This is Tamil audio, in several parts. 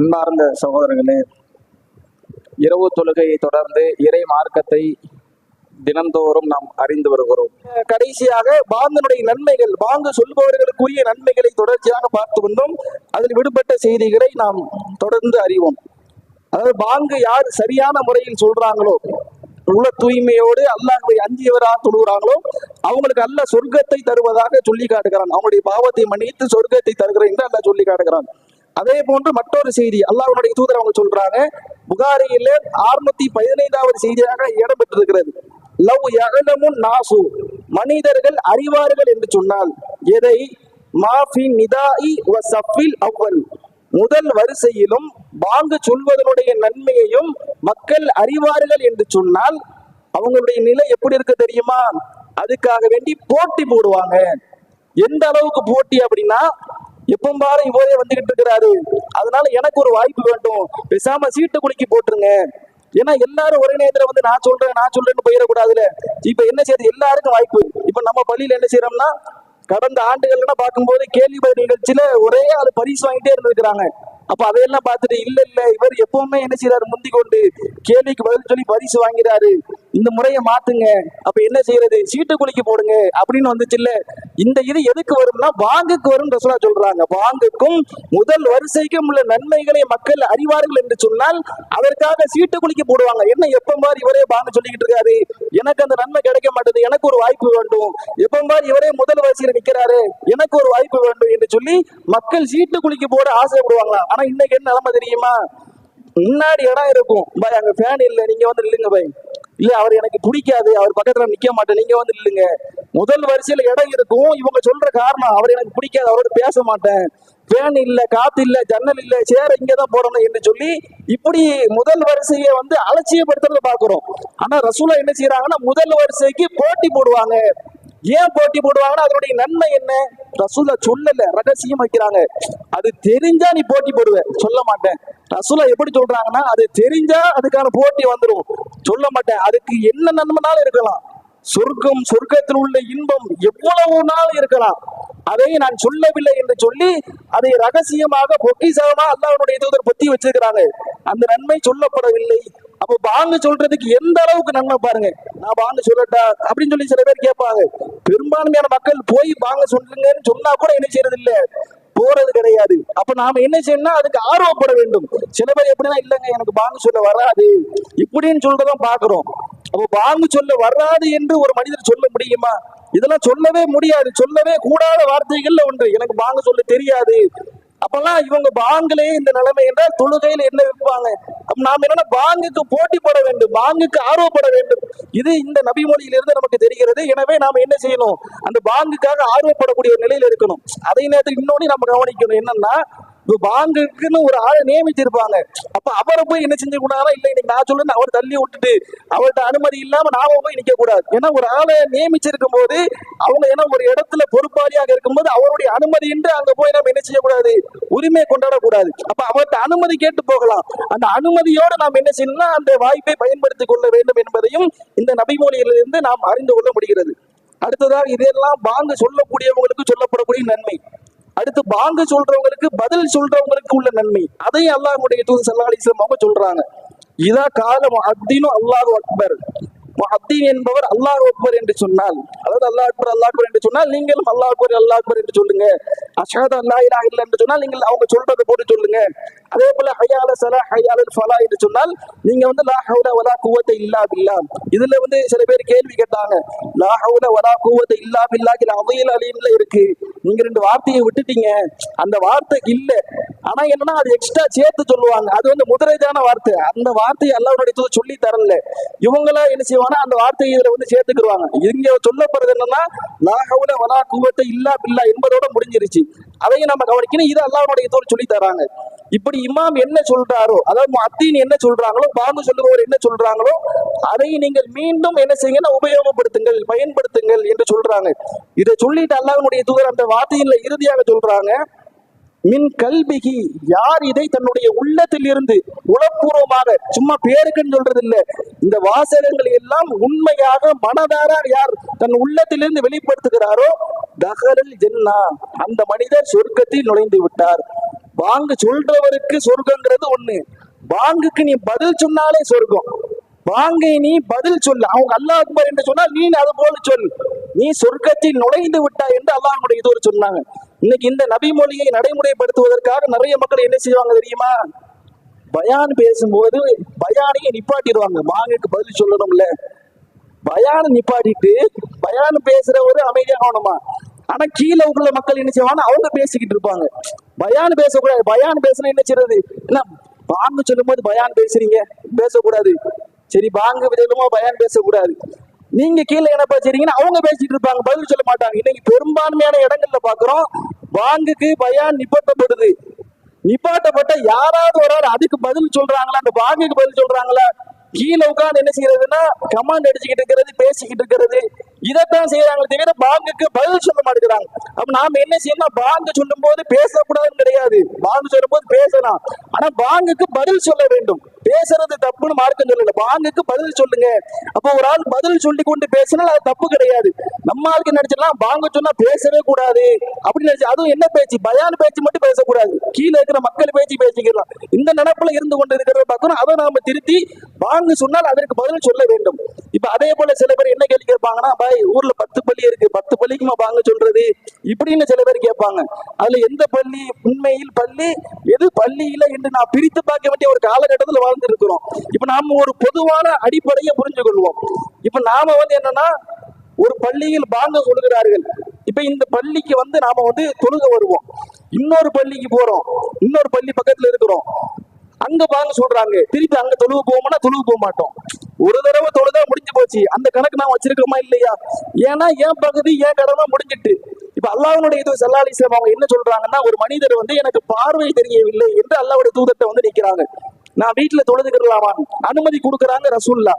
அன்பார்ந்த சகோதரர்களே இரவு தொழுகையை தொடர்ந்து இறை மார்க்கத்தை தினந்தோறும் நாம் அறிந்து வருகிறோம். கடைசியாக பாங்கனுடைய நன்மைகள் பாங்கு சொல்பவர்களுக்குரிய நன்மைகளை தொடர்ச்சியாக பார்த்து கொண்டோம். அதில் விடுபட்ட செய்திகளை நாம் தொடர்ந்து அறிவோம். அதாவது பாங்கு யார் சரியான முறையில் சொல்றாங்களோ உள்ள தூய்மையோடு அல்லாஹ்வை அஞ்சியவராக தொழுகிறாங்களோ அவங்களுக்கு அல்ல சொர்க்கத்தை தருவதாக சொல்லி காட்டுகிறான். அவங்களுடைய பாவத்தை மன்னித்து சொர்க்கத்தை தருகிறேன் என்று அல்ல சொல்லி காட்டுகிறான். அதே போன்று மற்றொரு செய்தி அல்லாஹ்வுடைய தூதர் அவங்க சொல்றாங்க புகாரியில அறுநூத்தி பதினைந்தாவது செய்தியாக இடம்பெற்றிருக்கிறது. லவ் யகலமுன் நாசு. மனிதர்கள் அறிவார்கள் என்று சொன்னால் எதை? மாஃபி நிதாயி வ சஃபில் அவ்வல். முதல் வரிசையிலும் பாங்கு சொல்வதனுடைய நன்மையையும் மக்கள் அறிவார்கள் என்று சொன்னால் அவங்களுடைய நிலை எப்படி இருக்கு தெரியுமா? அதுக்காக வேண்டி போட்டி போடுவாங்க. எந்த அளவுக்கு போட்டி அப்படின்னா எப்பவும் பாரு இவரே வந்துகிட்டு இருக்கிறாரு. அதனால எனக்கு ஒரு வாய்ப்பு வேண்டும். பேசாம சீட்டு குலுக்கி போட்டுருங்க. ஏன்னா எல்லாரும் ஒரே நேரத்துல வந்து நான் சொல்றேன் நான் சொல்றேன்னு போயிடக்கூடாதுல இப்ப என்ன செய்யுது எல்லாருக்கும் வாய்ப்பு. இப்ப நம்ம பள்ளியில என்ன செய்யறோம்னா கடந்த ஆண்டுகள்லாம் பார்க்கும்போது கேள்வி பதில் நிகழ்ச்சியில ஒரே ஆள் பரிசு வாங்கிட்டே இருந்திருக்கிறாங்க. அப்ப அதையெல்லாம் பார்த்துட்டு இல்ல இல்ல இவர் எப்பவுமே என்ன செய்யறாரு முந்தி கொண்டு கேள்விக்கு பதில் சொல்லி பரிசு வாங்கிறாரு. இந்த முறையை மாத்துங்க. அப்ப என்ன செய்யறது? சீட்டு குலுக்கி போடுங்க. அப்படின்னு வந்துச்சு இல்ல இந்த இது எதுக்கு வரும்னா வாங்குக்கு வரும் ரசோலா சொல்றாங்க. வாங்குக்கும் முதல் வரிசைக்கும் உள்ள நன்மைகளை மக்கள் அறிவார்கள் என்று சொன்னால் அதற்காக சீட்டு குலுக்கி போடுவாங்க. என்ன எப்ப இவரே வாங்க சொல்லிக்கிட்டு இருக்காரு? எனக்கு அந்த நன்மை கிடைக்க மாட்டேது. எனக்கு ஒரு வாய்ப்பு வேண்டும். எப்ப மாதிரி இவரே முதல் வரிசையில் நிக்கிறாரு? எனக்கு ஒரு வாய்ப்பு வேண்டும் என்று சொல்லி மக்கள் சீட்டு குலுக்கி போட ஆசைப்படுவாங்களாம். ஆனா இன்னைக்கு என்ன நிலைமை தெரியுமா? முன்னாடி இடம் இருக்கும். பாய் அங்க ஃபேன் இல்ல. நீங்க வந்து நில்லுங்க பாய். இல்ல அவர் எனக்கு பிடிக்காது. அவர் பக்கத்துல நிக்க மாட்டேன். நீங்க வந்து இல்லைங்க முதல் வரிசையில இடம் இருக்கும். இவங்க சொல்ற காரணம் அவர் எனக்கு பிடிக்காது. அவரோட பேச மாட்டேன். ஃபேன் இல்ல காத்து இல்ல ஜன்னல் இல்ல சேர இங்கதான் போடணும் என்று சொல்லி இப்படி முதல் வரிசையை வந்து அலட்சியப்படுத்துறத பாக்குறோம் ஆனா ரசூலா என்ன செய்யறாங்கன்னா முதல் வரிசைக்கு போட்டி போடுவாங்க. ஏன் போட்டி போடுவாங்கன்னா அதனுடைய நன்மை என்ன? ரசூலா சொல்லல ரகசியம் வைக்கிறாங்க. அது தெரிஞ்சா நீ போட்டி போடுவ. சொல்ல மாட்டேன். ரசூலா எப்படி சொல்றாங்கன்னா அது தெரிஞ்சா அதுக்கான போட்டி வந்துடும் சொல்ல மாட்டேன். அதுக்கு என்ன நன்மைனாலும் இருக்கலாம். சொர்க்கம் சொர்க்கத்தில் உள்ள இன்பம் எவ்வளவு நாள் இருக்கலாம். அதை நான் சொல்லவில்லை என்று சொல்லி அதை ரகசியமாக பொக்கிசமா அல்லாஹ்வுடைய தூதர் பொத்தி வச்சிருக்கிறாங்க. அந்த நன்மை சொல்லப்படவில்லை. அப்ப பாங்கு சொல்றதுக்கு எந்த அளவுக்கு நன்மை பாருங்க. நான் பாங்கு சொல்லட்டா? அப்படின்னு சொல்லி சில பேர் கேட்பாங்க. பெரும்பான்மையான மக்கள் போய் பாங்க சொல்லுங்கன்னு சொன்னா கூட என்ன செய்யறது இல்ல போறது கிடையாது. அப்ப நாம என்ன செய்யணும்னா அதுக்கு ஆர்வப்பட வேண்டும். சில பேர் எப்படின்னா இல்லைங்க எனக்கு பாங்கு சொல்ல வராது. இப்படின்னு சொல்றதான் பாக்குறோம் அப்ப பாங்கு சொல்ல வராது என்று ஒரு மனிதர் சொல்ல முடியுமா? இதெல்லாம் சொல்லவே முடியாது. சொல்லவே கூடாத வார்த்தைகள்ல ஒன்று. எனக்கு பாங்கு சொல்ல தெரியாது. அப்பெல்லாம் இவங்க பாங்கிலே இந்த நிலைமை என்றால் தொழுகையில் என்ன விற்பாங்க நாம் என்னன்னா பாங்குக்கு போட்டி போட வேண்டும் பாங்குக்கு ஆர்வப்பட வேண்டும். இது இந்த நபிமொழியிலிருந்து நமக்கு தெரிகிறது. எனவே நாம் என்ன செய்யணும்? அந்த பாங்குக்காக ஆர்வப்படக்கூடிய ஒரு இருக்கணும். அதே நேரத்தில் இன்னொன்னு நம்ம கவனிக்கணும். என்னன்னா இப்ப பாங்குக்குன்னு ஒரு ஆளை நியமிச்சிருப்பாங்க அப்ப அவரை போய் என்ன செஞ்சு கூடாதா இல்ல இன்னைக்கு நான் சொல்லுன்னு அவர் தள்ளி விட்டுட்டு அவர்கிட்ட அனுமதி இல்லாம நாம போய் நிக்க கூடாது ஏன்னா ஒரு ஆளை நியமிச்சிருக்கும் போது அவங்க ஏன்னா ஒரு இடத்துல பொறுப்பாளியாக இருக்கும்போது அவருடைய அனுமதியின்றி அங்க போய் நம்ம என்ன செய்யக்கூடாது? உரிமை கொண்டாடக்கூடாது. அப்ப அவர்கிட்ட அனுமதி கேட்டு போகலாம். அந்த அனுமதியோட நாம் என்ன செய்யணும்னா அந்த வாய்ப்பை பயன்படுத்திக் கொள்ள வேண்டும் என்பதையும் இந்த நபிமொழியிலிருந்து நாம் அறிந்து கொள்ள முடிகிறது. அடுத்ததாக இதெல்லாம் பாங்கு சொல்லக்கூடியவங்களுக்கு சொல்லப்படக்கூடிய நன்மை. அடுத்து பாங்கு சொல்றவங்களுக்கு பதில் சொல்றவங்களுக்கு உள்ள நன்மை. அதையும் அல்லாஹுடைய தூது சல்லா அலிஸ்லாம் அவங்க சொல்றாங்க. இதா காலம் அப்தினும் அல்லாஹ் அக்பர். அப்தீன் என்பவர் அல்லாஹ் அக்பர் என்று சொன்னால் அதாவது அல்லாஹ் அக்பர் அல்லாஹ் அக்பர் என்று சொன்னால் நீங்களும் அல்லாஹ் அக்பர் அல்லாஹ் அக்பர் என்று சொல்லுங்க. அஷாத் அல்லாஹ் இலாஹ இல்லை என்று சொன்னால் நீங்கள் அவங்க சொல்றதை போட்டு சொல்லுங்க. அதே போல ஹையால சலா ஹையால ஃபலா என்று சொன்னால் நீங்க வந்து லா ஹவுல வலா குவத்தை இல்லா பில்லா. இதுல வந்து சில பேர் கேள்வி கேட்டாங்க. லா ஹவுல வலா குவத்தை இல்லா பில்லாஹில் அவையில் அலீம்ல இருக்கு. நீங்க ரெண்டு வார்த்தையை விட்டுட்டீங்க. அந்த வார்த்தை இல்ல. ஆனா என்னன்னா அது எக்ஸ்ட்ரா சேர்த்து சொல்லுவாங்க. அது வந்து முதலேஜான வார்த்தை. அந்த வார்த்தையை அல்லாவுடைய தூதர் சொல்லி தரல. இவங்களா என்ன செய்வாங்கன்னா அந்த வார்த்தையை இதுல வந்து சேர்த்துக்கிடுவாங்க இங்க சொல்லப்படுறது என்னன்னா லாகவுல வலா குவத்தை இல்லா பில்லா என்பதோட முடிஞ்சிருச்சு. அதையும் நம்ம கவனிக்கணும். இது அல்லாவுடைய தூதர் சொல்லி தராங்க. இப்படி இமாம் என்ன சொல்றாரோ அதாவது அத்தீன் என்ன சொல்றாங்களோ பாங்கு சொல்லுபவர் என்ன சொல்றாங்களோ அதை நீங்கள் மீண்டும் என்ன செய்யுங்கன்னா உபயோகப்படுத்துங்கள் பயன்படுத்துங்கள் என்று சொல்றாங்க. இதை சொல்லிட்டு அல்லாஹ்வுடைய தூதர் அந்த வார்த்தையில இறுதியாக சொல்றாங்க மின் கல்விகி யார் இதை தன்னுடைய உள்ளத்தில் இருந்து உளப்பூர்வமாக சும்மா பேருக்குன்னு சொல்றது இல்லை இந்த வாசகங்கள் எல்லாம் உண்மையாக மனதார யார் தன் உள்ளத்திலிருந்து வெளிப்படுத்துகிறாரோ தகலில் ஜென்னா அந்த மனிதர் சொர்க்கத்தில் நுழைந்து விட்டார். வாங்க சொல்றவருக்கு சொர்க்கங்கிறது ஒண்ணு. வாங்குக்கு நீ பதில் சொன்னாலே சொர்க்கம். வாங்க நீ பதில் சொல்லு அவங்க அல்லாஹ் அக்பர் என்று சொன்னால் நீ அது போல சொல். நீ சொர்க்கத்தில் நுழைந்து விட்டாய் என்று அல்லாஹனுடைய இது ஒரு சொன்னாங்க. இன்னைக்கு இந்த நபி மொழியை நடைமுறைப்படுத்துவதற்காக நிறைய மக்கள் என்ன செய்வாங்க தெரியுமா? பயான் பேசும்போது பயானையே நிப்பாட்டிடுவாங்க. வாங்கக்கு பதில் சொல்லணும்ல. பயான நிப்பாட்டிட்டு பயான் பேசுறவரு அமைதியாக ஆகணுமா ஆனா கீழே உள்ள மக்கள் என்ன செய்வாங்க அவங்க பேசிக்கிட்டு இருப்பாங்க. பயான் பேசக்கூடாது. பயான் பேசினா என்ன செய்யறது என்ன பாங்கு சொல்லும்போது பயான் பேசுறீங்க? பேசக்கூடாது. சரி பாங்கு விதமா பயான் பேசக்கூடாது. நீங்க கீழே என்ன பேசுறீங்கன்னா அவங்க பேசிட்டு இருப்பாங்க. பதில் சொல்ல மாட்டாங்க. இன்னைக்கு பெரும்பான்மையான இடங்கள்ல பாக்குறோம் பாங்குக்கு பயான் நிப்பாட்டப்படுது. நிப்பாட்டப்பட்ட யாராவது ஒரு ஆள் அதுக்கு பதில் சொல்றாங்களா? அந்த பாங்குக்கு பதில் சொல்றாங்களா? கீழே உட்காந்து என்ன செய்யறதுன்னா கமாண்ட் அடிச்சுக்கிட்டு இருக்கிறது பேசிக்கிட்டு இருக்கிறது. இதைத்தான் செய்யறாங்களே தவிர பாங்குக்கு பதில் சொல்ல மாட்டேங்கிறாங்க. அப்ப நாம என்ன செய்யணும்? பாங்கு சொல்லும் போது பேசக்கூடாதுன்னு கிடையாது. பாங்கு சொல்லும் போது பேசலாம். ஆனா பாங்குக்கு பதில் சொல்ல வேண்டும். பேசுறது தப்புன்னு மார்க்கம் சொல்லல. பாங்குக்கு பதில் சொல்லுங்க. அப்போ ஒரு ஆள் பதில் சொல்லி கொண்டு பேசினால் அது தப்பு கிடையாது. நம்ம ஆளுக்கு நினைச்சிடலாம் பாங்கு சொன்னா பேசவே கூடாது. அப்படின்னு நினைச்சு அதுவும் என்ன பேச்சு? பயான் பேச்சு மட்டும் பேசக்கூடாது. கீழே இருக்கிற மக்கள் பேச்சு பேசிக்கலாம் இந்த நினைப்புல இருந்து கொண்டு இருக்கிறத பார்க்கணும். அதை நாம திருத்தி பாங்கு சொன்னால் அதற்கு பதில் சொல்ல வேண்டும். இப்ப அதே போல சில பேர் என்ன கேள்வி கேட்பாங்கன்னா பாய் ஊர்ல பத்து பள்ளி இருக்கு. பத்து பள்ளிக்குமா பாங்கு சொல்றது? இப்படின்னு சில பேர் கேட்பாங்க. அதுல எந்த பள்ளி? உண்மையில் பள்ளி? எது பள்ளியில? என்று நான் பிரித்து பார்க்க வேண்டிய ஒரு காலகட்டத்தில் வாழ்ந்து இருக்கிறோம் இப்ப நாம ஒரு பொதுவான அடிப்படையை புரிஞ்சு கொள்வோம். இப்ப நாம வந்து என்னன்னா ஒரு பள்ளியில் பாங்க சொல்லுகிறார்கள் இப்ப இந்த பள்ளிக்கு வந்து நாம வந்து தொழுக வருவோம். இன்னொரு பள்ளிக்கு போறோம். இன்னொரு பள்ளி பக்கத்துல இருக்கிறோம். அங்க பாங்க சொல்றாங்க. திருப்பி அங்க தொழுவு போவோம்னா தொழுவு போக மாட்டோம். ஒரு தடவை தொழுதா முடிஞ்சு போச்சு. அந்த கணக்கு நான் வச்சிருக்கோமா இல்லையா? ஏன்னா என் பகுதி என் கடமை முடிஞ்சிட்டு. இப்ப அல்லாவுடைய இது செல்லாலி அவங்க என்ன சொல்றாங்கன்னா ஒரு மனிதர் வந்து எனக்கு பார்வை தெரியவில்லை என்று அல்லாவுடைய தூதத்தை வந்து நிக்கிறாங்க. நான் வீட்டுல தொழுதுக்கிறலாமா அனுமதி கொடுக்கறாங்க ரசூல்லா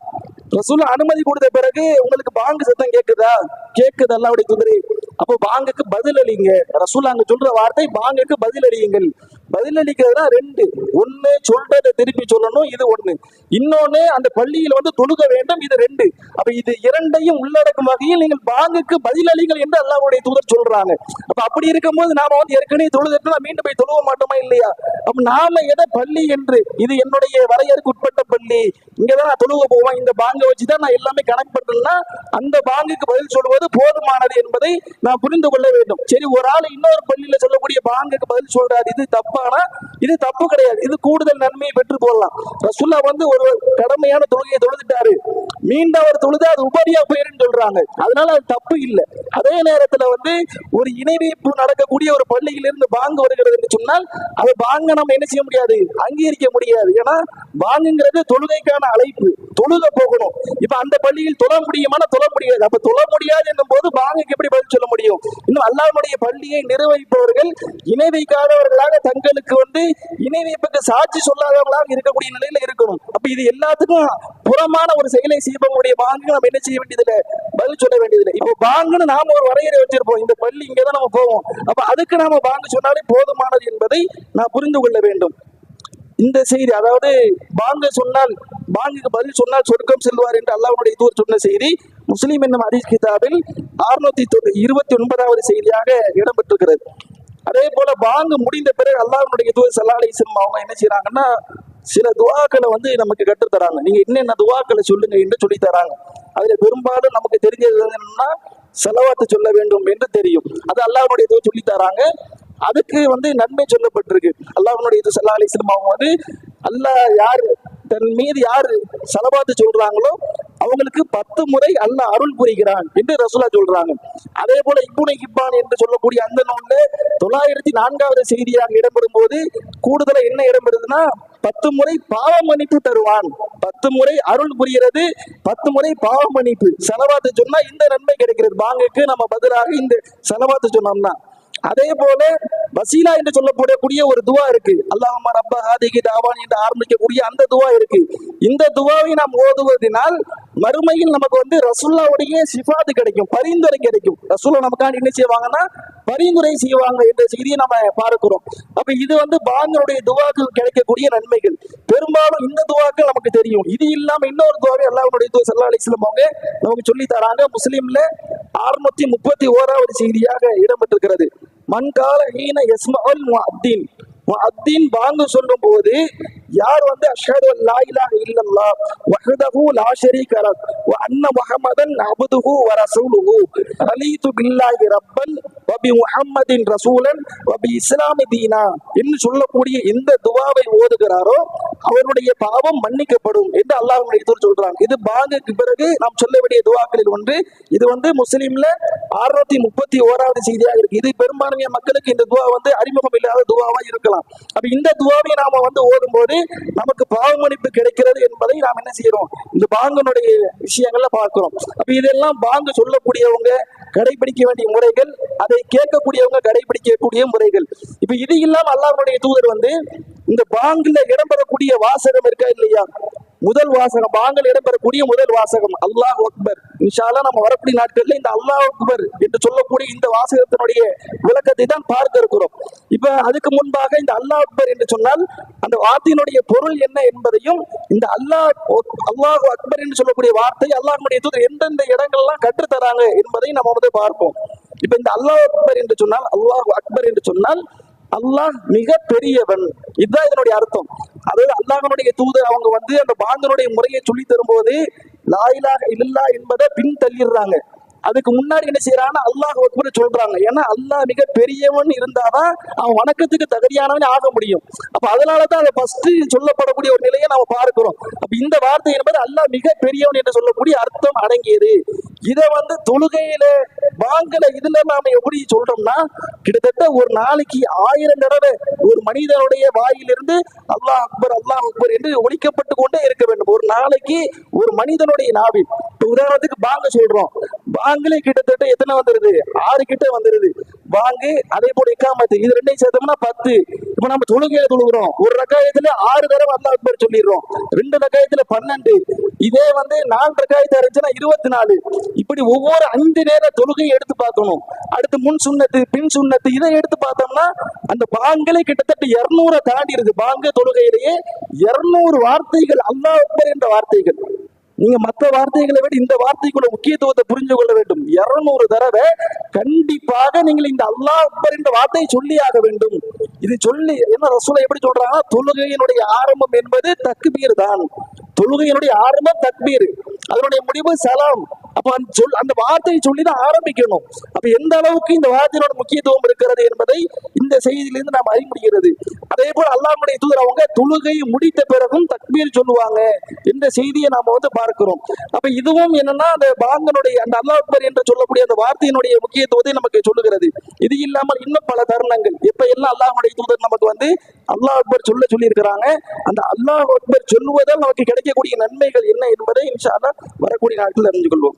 ரசூல்லா அனுமதி கொடுத்த பிறகு உங்களுக்கு பாங்கு சத்தம் கேக்குதா? கேக்குது அல்லாவுடைய குதிரை. அப்போ பாங்குக்கு பதில் அளிங்க ரசூல்லா அங்க சொல்ற வார்த்தை பாங்குக்கு பதில் அளியுங்கள் பதில் அளிக்கிறதுனா ரெண்டு. ஒன்று சொல்றதை திருப்பி சொல்லணும் இது ஒண்ணு. இன்னொன்னு அந்த பள்ளியில் வந்து தொழுக வேண்டும் இது ரெண்டு. அப்ப இது இரண்டையும் உள்ளடக்கும் வகையில் நீங்கள் பாங்குக்கு பதிலளிங்கள் என்று அல்லாவுடைய தூதர் சொல்றாங்க. அப்ப அப்படி இருக்கும்போது நாம வந்து ஏற்கனவே தொழுதுட்டு மீண்டும் போய் தொழுவ மாட்டோமா இல்லையா? அப்ப நாம எதை பள்ளி என்று இது என்னுடைய வரையறுக்கு உட்பட்ட பள்ளி இங்கதான் நான் தொழுவ போவேன் இந்த பாங்கை வச்சுதான் நான் எல்லாமே கணக்கு பண்றேன்னா அந்த பாங்குக்கு பதில் சொல்வது போதுமானது என்பதை நான் புரிந்து கொள்ள வேண்டும். சரி ஒரு ஆள் இன்னொரு பள்ளியில சொல்லக்கூடிய பாங்குக்கு பதில் சொல்றாரு இது தப்பானா இது தப்பு கிடையாது. இது கூடுதல் நன்மையை பெற்று போடலாம். ரசுல்லா வந்து ஒரு கடமையான தொழுகையை தொழுதுட்டாரு. மீண்டும் அவர் தொழுது அது உபரியா போயிருன்னு சொல்றாங்க. அதனால அது தப்பு இல்லை. அதே நேரத்துல வந்து ஒரு இணைவைப்பு நடக்கக்கூடிய ஒரு பள்ளியில இருந்து பாங்கு வருகிறது என்று சொன்னால் அது பாங்க நம்ம என்ன செய்ய முடியாது? அங்கீகரிக்க முடியாது. ஏன்னா பாங்குங்கிறது தொழுகைக்கான அழைப்பு. தொழுக போகணும். இப்ப அந்த பள்ளியில் தொழ முடியுமானா தொழ முடியாது. அப்ப தொழ முடியாது என்னும் போது பாங்குக்கு எப்படி பதில் சொல்ல முடியும்? இன்னும் அல்லாஹ்வுடைய பள்ளியை நிர்வகிப்பவர்கள் இணை வைக்காதவர்களாக தங்களுக்கு வந்து இணை வைப்புக்கு சாட்சி சொல்லாதவர்களாக இருக்கக்கூடிய நிலையில இருக்கணும். அப்ப இது எல்லாத்துக்கும் புறமான ஒரு செயலை செய்பவங்களுடைய பாங்கு நம்ம என்ன செய்ய வேண்டியதில்லை? பதில் சொல்ல வேண்டியதில்லை. இப்போ பாங்குன்னு நாம ஒரு வரையறை வச்சிருப்போம். இந்த பள்ளி இங்கதான் நம்ம போவோம். அப்ப அதுக்கு நாம பாங்கு சொன்னாலே போதுமானது என்பதை நான் புரிந்து கொள்ள வேண்டும். இந்த செய்தி அதாவது பாங்கு சொன்னால் பாங்குக்கு பதில் சொன்னால் சொர்க்கம் செல்வார் என்று அல்லாஹ்வுடைய தூர் சொன்ன செய்தி முஸ்லீம் என்னும் ஹதீஸ் கிதாபில் அறுநூத்தி இருபத்தி ஒன்பதாவது செய்தியாக இடம்பெற்றிருக்கிறது அதே போல பாங்கு முடிந்த பிறகு அல்லாஹனுடைய தூர் சல்லா அலிஸ்லம் அவங்க என்ன செய்யறாங்கன்னா சில துவாக்களை வந்து நமக்கு கற்றுத் தராங்க. நீங்க என்னென்ன துவாக்களை சொல்லுங்க என்று சொல்லி தராங்க. அதுல பெரும்பாலும் நமக்கு தெரிஞ்சது என்னன்னா செலவாத்து சொல்ல வேண்டும் என்று தெரியும். அது அல்லாஹனுடைய தூய் சொல்லி தராங்க. அதுக்கு வந்து நன்மை சொல்லப்பட்டிருக்கு. அல்லாஹனுடைய இது சல்லா அலிஸ்லம் அவங்க வந்து அல்லாஹ் யார் தன் மீது யாரு செலவாத்து சொல்றாங்களோ அவங்களுக்கு பத்து முறை அல்ல அருள் புரிகிறான் என்று ரசூலா சொல்றாங்க. அதே போல இப்புனை இப்பான் என்று சொல்லக்கூடிய அந்த நூல்ல தொள்ளாயிரத்தி நான்காவது செய்தியாக இடம்பெறும் போது கூடுதலா என்ன இடம்பெறுதுன்னா பத்து முறை பாவ மன்னிப்பு தருவான். பத்து முறை அருள் புரிகிறது பத்து முறை பாவ மன்னிப்பு. செலவாத்து சொன்னா இந்த நன்மை கிடைக்கிறது. பாங்குக்கு நம்ம பதிலாக இந்த செலவாத்து சொன்னோம்னா அதே போல வசீலா என்று சொல்லப்படக்கூடிய ஒரு துவா இருக்கு. அல்லாஹ் ரப்ப ஹாதிகி தாவான் என்று ஆரம்பிக்கக்கூடிய அந்த துவா இருக்கு. இந்த துவாவை நாம் ஓதுவதனால் மறுமையில் நமக்கு வந்து ரசுல்லாவுடைய சிஃபாது கிடைக்கும் பரிந்துரை கிடைக்கும். ரசுல்லா நமக்காண்டி என்ன செய்வாங்கன்னா பரிந்துரை செய்வாங்க என்ற செய்தியை நம்ம பார்க்கிறோம். அப்ப இது வந்து பாங்கனுடைய துவாக்கள் கிடைக்கக்கூடிய நன்மைகள். பெரும்பாலும் இந்த துவாக்கள் நமக்கு தெரியும். இது இல்லாம இன்னொரு துவாவை அல்லாஹனுடைய துவா ஸல்லல்லாஹு அலைஹி அவங்க நமக்கு சொல்லி தராங்க. முஸ்லீம்ல அறுநூத்தி முப்பத்தி ஓராவது செய்தியாக இடம்பெற்றிருக்கிறது. மண்கால ஹீன எஸ்மல் அப்தீன் அத்தீன் பாங்கு சொல்லும் போது யார் வந்து அஷ்ஹது அன் லா இலாஹ இல்லல்லாஹ் வஹ்தஹு லா ஷரீக லஹ் வ அன்ன முஹம்மதன் அப்துஹு வ ரசூலுஹு. ரலீது பில்லாஹி ரப்பன் வ பி முஹம்மதின் ரசூலன் வ பி இஸ்லாமி தீனா என்று சொல்லக்கூடிய இந்த துவாவை ஓதுகிறாரோ அவருடைய பாவம் மன்னிக்கப்படும் என்று அல்லாஹ்வுடைய தூர் சொல்றான். இது பாங்குக்கு பிறகு நாம் சொல்ல வேண்டிய துவாக்களில் ஒன்று. இது வந்து முஸ்லீம்ல அறுநூத்தி முப்பத்தி ஓராவது செய்தியாக இருக்கு. இது பெரும்பான்மையான மக்களுக்கு இந்த துவா வந்து அறிமுகம் இல்லாத துவாவா இருக்கலாம். அப்ப இந்த துவாவை நாம வந்து ஓதும்போது நமக்கு பாவமணிப்பு கிடைக்கிறது என்பதை நாம் என்ன செய்யறோம்? இந்த பாங்கனுடைய விஷயங்கள்ல பார்க்கிறோம். அப்ப இதெல்லாம் பாங்கு சொல்லக்கூடியவங்க கடைபிடிக்க வேண்டிய முறைகள் அதை கேட்கக்கூடியவங்க கடைபிடிக்கக்கூடிய முறைகள். இப்ப இது இல்லாம அல்லாஹனுடைய தூதர் வந்து இந்த பாங்குல இடம்பெறக்கூடிய வாசகம் இருக்கா இல்லையா? முதல் வாசகம் வாங்கல் இடம்பெறக்கூடிய முதல் வாசகம். அல்லாஹ் அக்பர். இன்ஷாலா நம்ம வரக்கூடிய நாட்களில் இந்த அல்லாஹ் அக்பர் என்று சொல்லக்கூடிய இந்த வாசகத்தினுடைய விளக்கத்தை தான் பார்க்க இருக்கிறோம். இப்ப அதுக்கு முன்பாக இந்த அல்லாஹ் அக்பர் என்று சொன்னால் அந்த வார்த்தையினுடைய பொருள் என்ன என்பதையும் இந்த அல்லாஹ் அல்லாஹ் அக்பர் என்று சொல்லக்கூடிய வார்த்தை அல்லாஹனுடைய தூதர் எந்தெந்த இடங்கள்லாம் கற்றுத் தராங்க என்பதை நம்ம வந்து பார்ப்போம். இப்ப இந்த அல்லாஹ் அக்பர் என்று சொன்னால் அல்லாஹ் அக்பர் என்று சொன்னால் அல்லாஹ் மிக பெரியவன் இதுதான் இதனுடைய அர்த்தம். அதாவது அல்லாஹனுடைய தூதர் அவங்க வந்து அந்த பாந்தனுடைய முறையை சொல்லி தரும்போது லாயிலாக இல்லா என்பதை பின் தள்ளிடுறாங்க அதுக்கு முன்னாடி என்ன செய்யறாங்கன்னா அல்லாஹ் அக்பர் சொல்றாங்க. ஏன்னா அல்லாஹ் மிக பெரியவன் இருந்தாதான் அவன் வணக்கத்துக்கு தகுதியானவன் ஆக முடியும். அப்ப அதனால தான் அதை ஃபர்ஸ்ட் சொல்லப்படக்கூடிய ஒரு நிலையை நாம பார்க்கிறோம். அப்ப இந்த வார்த்தை என்பது அல்லாஹ் மிக பெரியவன் என்று சொல்லக்கூடிய அர்த்தம் அடங்கியது. இதை வந்து தொழுகையில வாங்கல இதுல நாம எப்படி சொல்றோம்னா கிட்டத்தட்ட ஒரு நாளைக்கு ஆயிரம் தடவை ஒரு மனிதனுடைய வாயிலிருந்து அல்லாஹ் அக்பர் அல்லாஹ் அக்பர் என்று ஒழிக்கப்பட்டு கொண்டே இருக்க வேண்டும். ஒரு நாளைக்கு ஒரு மனிதனுடைய நாவில். உதாரணத்துக்கு பாங்க சொல்றோம். பாங்கிலே கிட்டத்தட்ட எத்தனை வந்துருது? ஆறு கிட்ட வந்துருது. பாங்கு அதே போல இக்காமத்து. இது ரெண்டையும் சேர்த்தோம்னா பத்து. இப்ப நம்ம தொழுகையை தொழுகிறோம். ஒரு ரகாயத்துல ஆறு தடவை அல்லா அக்பர் சொல்லிடுறோம். ரெண்டு ரகாயத்துல பன்னெண்டு. இதே வந்து நாலு ரகாயத்தை இருந்துச்சுன்னா இருபத்தி நாலு இப்படி ஒவ்வொரு அஞ்சு நேர தொழுகையை எடுத்து பார்க்கணும். அடுத்து முன் சுண்ணத்து பின் சுண்ணத்து இதை எடுத்து பார்த்தோம்னா அந்த பாங்களே கிட்டத்தட்ட இருநூறை தாண்டி இருக்கு பாங்க தொழுகையிலேயே இருநூறு வார்த்தைகள் அல்லா அக்பர் என்ற வார்த்தைகள். நீங்க மற்ற வார்த்தைகளை விட இந்த வார்த்தைக்குள்ள முக்கியத்துவத்தை புரிஞ்சு கொள்ள வேண்டும். இருநூறு தடவை கண்டிப்பாக நீங்கள் இந்த அல்லாஹ் அக்பர் என்ற வார்த்தையை சொல்லி ஆக வேண்டும். இது சொல்லி என்ன ரசூலை எப்படி சொல்றாங்கன்னா தொழுகையினுடைய ஆரம்பம் என்பது தக்பீர் தான். தொழுகையினுடைய ஆரம்பம் தக்பீர். அதனுடைய முடிவு சலாம். அப்ப அந்த சொல் அந்த வார்த்தையை சொல்லி தான் ஆரம்பிக்கணும். அப்ப எந்த அளவுக்கு இந்த வார்த்தையோட முக்கியத்துவம் இருக்கிறது என்பதை இந்த செய்தியிலிருந்து நாம் அறிய முடிகிறது அதே போல் அல்லாமுடைய தூதர் அவங்க தொழுகை முடித்த பிறகும் தக்பீர் சொல்லுவாங்க என்ற செய்தியை நாம வந்து பார்க்கிறோம். அப்ப இதுவும் என்னன்னா அந்த பாங்கனுடைய அந்த அல்லாஹ் அக்பர் என்று சொல்லக்கூடிய அந்த வார்த்தையினுடைய முக்கியத்துவத்தை நமக்கு சொல்லுகிறது. இது இல்லாமல் இன்னும் பல தருணங்கள். எப்ப எல்லாம் அல்லாஹுடைய தூதர் நமக்கு வந்து அல்லாஹ் அக்பர் சொல்ல சொல்லி இருக்கிறாங்க அந்த அல்லாஹ் அக்பர் சொல்லுவதால் நமக்கு கிடைக்கக்கூடிய நன்மைகள் என்ன என்பதை இன்ஷா வரக்கூடிய நாட்களில் அறிஞ்சு கொள்வோம்.